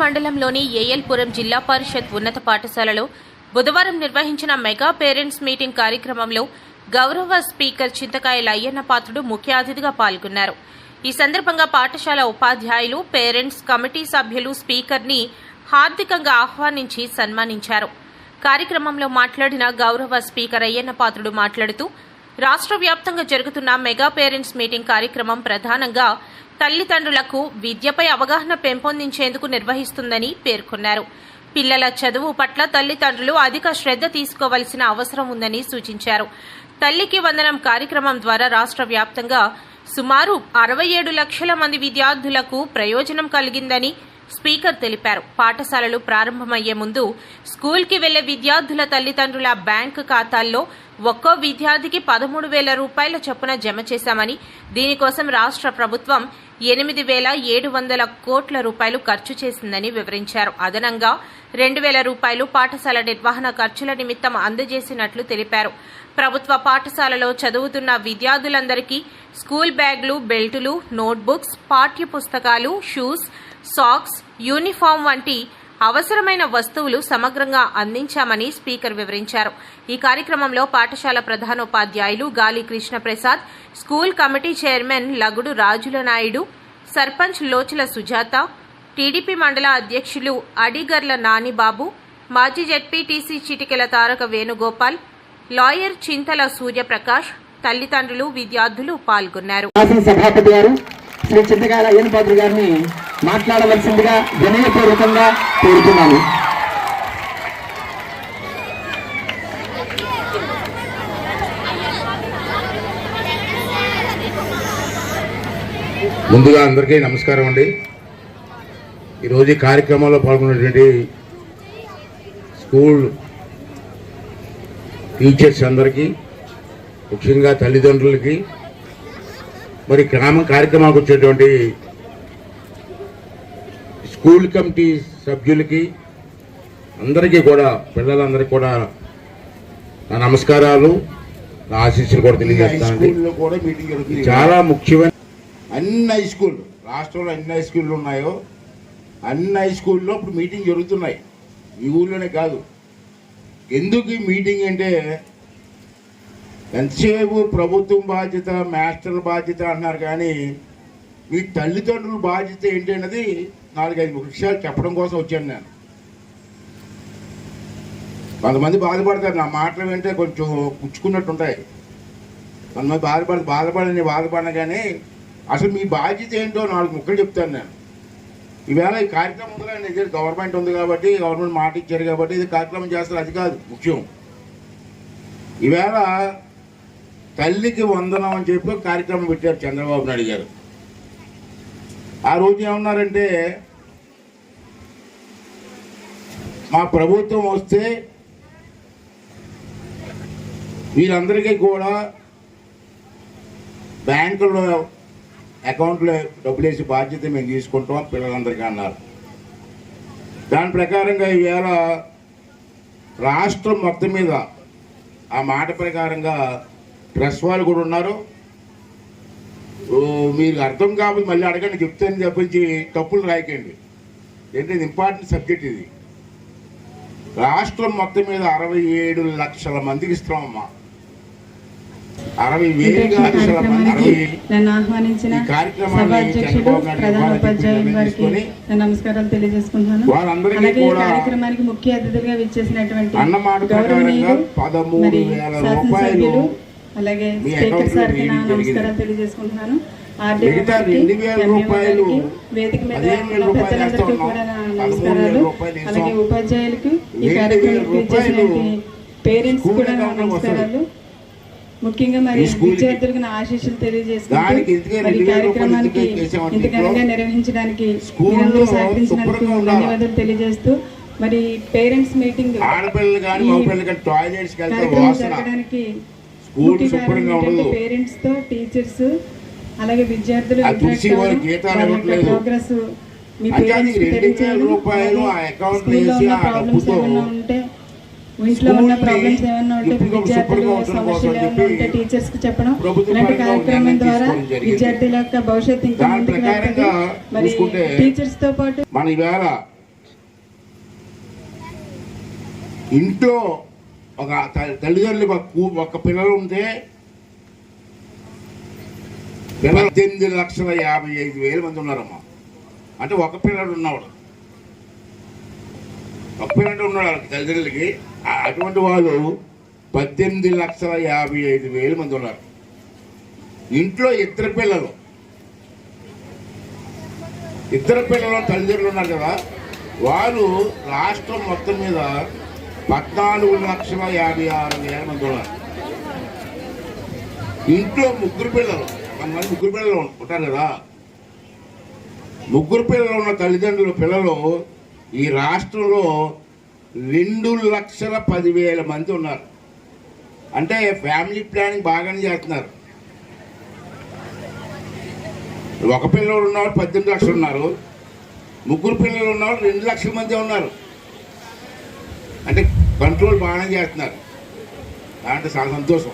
మండలంలోని ఏఎల్పురం జిల్లా పరిషత్ ఉన్నత పాఠశాలలో బుధవారం నిర్వహించిన మెగా పేరెంట్స్ మీటింగ్ కార్యక్రమంలో గౌరవ స్పీకర్ చింతకాయల అయ్యన్న పాత్రుడు ముఖ్య అతిథిగా పాల్గొన్నారు. ఈ సందర్భంగా పాఠశాల ఉపాధ్యాయులు పేరెంట్స్ కమిటీ సభ్యులు స్పీకర్ని హార్దికంగా ఆహ్వానించి సన్మానించారు. కార్యక్రమంలో మాట్లాడిన గౌరవ స్పీకర్ అయ్యన్న పాత్రుడు మాట్లాడుతూ రాష్ట్ర వ్యాప్తంగా జరుగుతున్న మెగా పేరెంట్స్ మీటింగ్ కార్యక్రమం ప్రధానంగా తల్లిదండ్రులకు విద్యపై అవగాహన పెంపొందించేందుకు నిర్వహిస్తుందని పేర్కొన్నారు. పిల్లల చదువు పట్ల తల్లిదండ్రులు అధిక శ్రద్ధ తీసుకోవలసిన అవసరం ఉందని సూచించారు. తల్లికి వందనం కార్యక్రమం ద్వారా రాష్ట్ర వ్యాప్తంగా సుమారు అరవై ఏడు లక్షల మంది విద్యార్థులకు ప్రయోజనం కలిగిందని స్పీకర్ తెలిపారు. పాఠశాలలు ప్రారంభమయ్యే ముందు స్కూల్కి వెళ్ళే విద్యార్థుల తల్లిదండ్రుల బ్యాంకు ఖాతాల్లో ఒక్కో విద్యార్థికి పదమూడు వేల రూపాయల చొప్పున జమ చేశామని దీనికోసం రాష్ట్ర ప్రభుత్వం ఎనిమిది వేల ఏడు వందల కోట్ల రూపాయలు ఖర్చు చేసిందని వివరించారు. అదనంగా రెండు వేల రూపాయలు పాఠశాల నిర్వహణ ఖర్చుల నిమిత్తం అందజేసినట్లు తెలిపారు. ప్రభుత్వ పాఠశాలలో చదువుతున్న విద్యార్థులందరికీ స్కూల్ బ్యాగులు బెల్టులు నోట్బుక్స్ పాఠ్య పుస్తకాలు షూస్ సాక్స్ యూనిఫామ్ వంటి అవసరమైన వస్తువులు సమగ్రంగా అందించామని స్పీకర్ వివరించారు. ఈ కార్యక్రమంలో పాఠశాల ప్రధానోపాధ్యాయులు Gali Krishnaprasad school committee chairman Lagudu రాజుల నాయుడు సర్పంచ్ లోచుల సుజాత టీడీపీ మండల అధ్యక్షులు అడిగర్ల నానిబాబు మాజీ జెడ్పీటీసీ చిటికెల తారక వేణుగోపాల్ లాయర్ చింతల సూర్యప్రకాష్ తల్లిదండ్రులు విద్యార్థులు పాల్గొన్నారు. శ్రీ అయ్యన్ పాత్ర గారిని మాట్లాడవలసిందిగా వినయపూర్వకంగా కోరుతున్నాను. ముందుగా అందరికీ నమస్కారం అండి. ఈరోజు ఈ కార్యక్రమంలో పాల్గొన్నటువంటి స్కూల్ టీచర్స్ అందరికీ ముఖ్యంగా తల్లిదండ్రులకి మరి గ్రామ కార్యక్రమానికి వచ్చేటువంటి స్కూల్ కమిటీ సభ్యులకి అందరికీ కూడా పిల్లలందరికీ కూడా నా నమస్కారాలు నా ఆశీస్సులు కూడా జరుగుతుంది. చాలా ముఖ్యమైన అన్ని హై స్కూల్ రాష్ట్రంలో అన్ని హై స్కూళ్ళు ఉన్నాయో అన్ని హై స్కూల్లో ఇప్పుడు మీటింగ్ జరుగుతున్నాయి. ఈ ఊళ్ళోనే కాదు. ఎందుకు ఈ మీటింగ్ అంటే ఎంతసేపు ప్రభుత్వం బాధ్యత మాస్టర్ల బాధ్యత అంటున్నారు కానీ మీ తల్లిదండ్రుల బాధ్యత ఏంటి అన్నది నాలుగైదు విషయాలు చెప్పడం కోసం వచ్చాను నేను. కొంతమంది బాధపడతారు నా మాటలు వింటే కొంచెం పుచ్చుకున్నట్టు ఉంటాయి. కొంతమంది బాధపడ బాధపడని బాధపడిన కానీ అసలు మీ బాధ్యత ఏంటో నాలుగు ముక్కలు చెప్తాను నేను. ఈవేళ ఈ కార్యక్రమం ఉంది ఇది గవర్నమెంట్ ఉంది కాబట్టి గవర్నమెంట్ మాట ఇచ్చారు కాబట్టి ఇది కార్యక్రమం చేస్తారు అది కాదు ముఖ్యం. ఈవేళ తల్లికి వందనం అని చెప్పి కార్యక్రమం పెట్టారు చంద్రబాబు నాయుడు గారు. ఆ రోజు ఏమన్నారంటే మా ప్రభుత్వం వస్తే వీరందరికీ కూడా బ్యాంకులో అకౌంట్లో డబ్బులు వేసి బాధ్యత మేము తీసుకుంటాం పిల్లలందరికీ అన్నారు. దాని ప్రకారంగా ఈవేళ రాష్ట్రం మొత్తం మీద ఆ మాట ప్రకారంగా ప్రెస్ వాళ్ళు కూడా ఉన్నారు. మీకు అర్థం కాకపోతే మళ్ళీ అడగండి చెప్తాను తప్పించి తప్పులు రాయకండి. ఏంటంటే ఇంపార్టెంట్ సబ్జెక్ట్ ఇది. రాష్ట్రం మొత్తం మీద అరవై ఏడు లక్షల మందికి ఇస్తున్నామమ్మా అరవై వేలు లక్షల మంది అరవై నన్ను ఆహ్వానించిన ప్రధాన ఉపాధ్యాయులు వారికి నమస్కారాలు తెలియజేసుకుంటున్నాను. అలాగే ఈ కార్యక్రమానికి ముఖ్య అతిథులుగా విచ్చేసినటువంటి అన్నమాట పదమూడు మరి వేల రూపాయలు అలాగే స్పీకర్ సార్కి నా. నమస్కారాలు తెలియజేసుకుంటున్నాను వేదిక మీద పెద్దలందరికీ కూడా నమస్కారాలు. అలాగే ఉపాధ్యాయులకు ఈ కార్యక్రమానికి పేరెంట్స్ కూడా. నమస్కారాలు ముఖ్యంగా మరి. విద్యార్థులకు నా ఆశీస్సులు ఇంతకే మరి కార్యక్రమానికి ఇంత ఘనంగా నిర్వహించడానికి మీరందరూ ఉండాలి. ధన్యవాదాలు తెలియజేస్తూ మరి పేరెంట్స్ మీటింగ్ ఆడపిల్లలు కానీ వాసన జరగడానికి పేరెంట్స్తో టీచర్స్ అలాగే విద్యార్థులు ప్రోగ్రెస్ మీ పేరెంట్స్ రూపాయలు ఉన్న ఏమైనా ఉంటే సమస్యలు ఉంటే టీచర్స్కి చెప్పడం ద్వారా భవిష్యత్తు పాటు ఇంట్లో ఒక తల్లిదండ్రులు ఒక ఒక పిల్లలు ఉంటే పద్దెనిమిది లక్షల యాభై ఐదు వేల మంది ఉన్నారమ్మా. అంటే ఒక పిల్లడు ఉన్నవాడు. ఒక పిల్లడు ఉన్నాడు తల్లిదండ్రులకి. అటువంటి వాళ్ళు పద్దెనిమిది లక్షల యాభై ఐదు వేల మంది ఉన్నారు. ఇంట్లో ఇద్దరు పిల్లలు. ఇద్దరు పిల్లలు తల్లిదండ్రులు ఉన్నారు కదా. వారు రాష్ట్రం మొత్తం మీద పద్నాలుగు లక్షల యాభై ఆరు వేల మంది ఉన్నారు. ఇంట్లో ముగ్గురు పిల్లలు కొంతమంది ముగ్గురు పిల్లలు ఉంటారు కదా. ముగ్గురు పిల్లలు ఉన్న తల్లిదండ్రుల పిల్లలు ఈ రాష్ట్రంలో రెండు లక్షల పదివేల మంది ఉన్నారు. అంటే ఫ్యామిలీ ప్లానింగ్ బాగానే చేస్తున్నారు. ఒక పిల్లలు ఉన్నవారు పద్దెనిమిది లక్షలు ఉన్నారు. ముగ్గురు పిల్లలు ఉన్నవారు రెండు లక్షల మంది ఉన్నారు. కంట్రోల్ బాగానే చేస్తున్నారు. దాంట్లో చాలా సంతోషం.